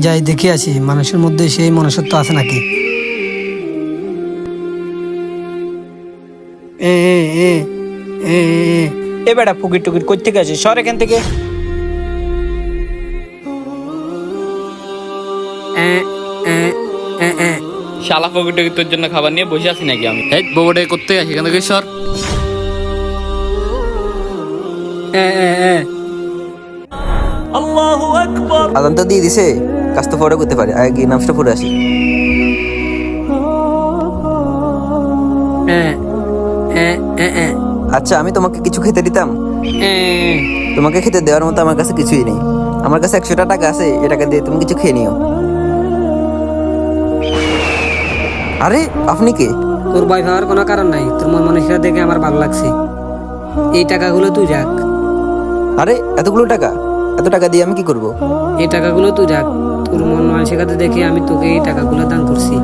যাই দেখে আসি মানুষের মধ্যে সেই মনুষ্যত্ব আছে নাকি? এ এ এ এ এ। এ বেটা ফুকির টুকির কই থেকে আছে সর এখান থেকে। এ, এ, এ, এ। শালা পকেটে তোর জন্য খাবার নিয়ে বসে আছি নাকি আমি? এই বউটা করতে আসি? এখান থেকে সর। এ, এ, এ। আদান তো দিয়ে দিছে? কাজ তো পরে করতে পারে আগে গিয়ে নামসটা পরে আসি। আচ্ছা আমি তোমাকে কিছু খেতে দিতাম? তোমাকে খেতে দেওয়ার মতো আমার কাছে কিছুই নেই। আমার কাছে একশোটা টাকা আছে এ টাকা দিয়ে তুমি কিছু খেয়ে নিও। আরে আপনি কে? তোর ভয় পাওয়ার কোনো কারণ নাই তোর মন মানুষরা দেখে আমার ভালো লাগছে। এই টাকাগুলো তুই রাখ। আরে এতগুলো টাকা? এত টাকা দিয়ে আমি কি করব? এই টাকাগুলো তুই রাখ। তোর মন মাল শেখাতে দেখে আমি তোকে এই টাকাগুলো দান করছি।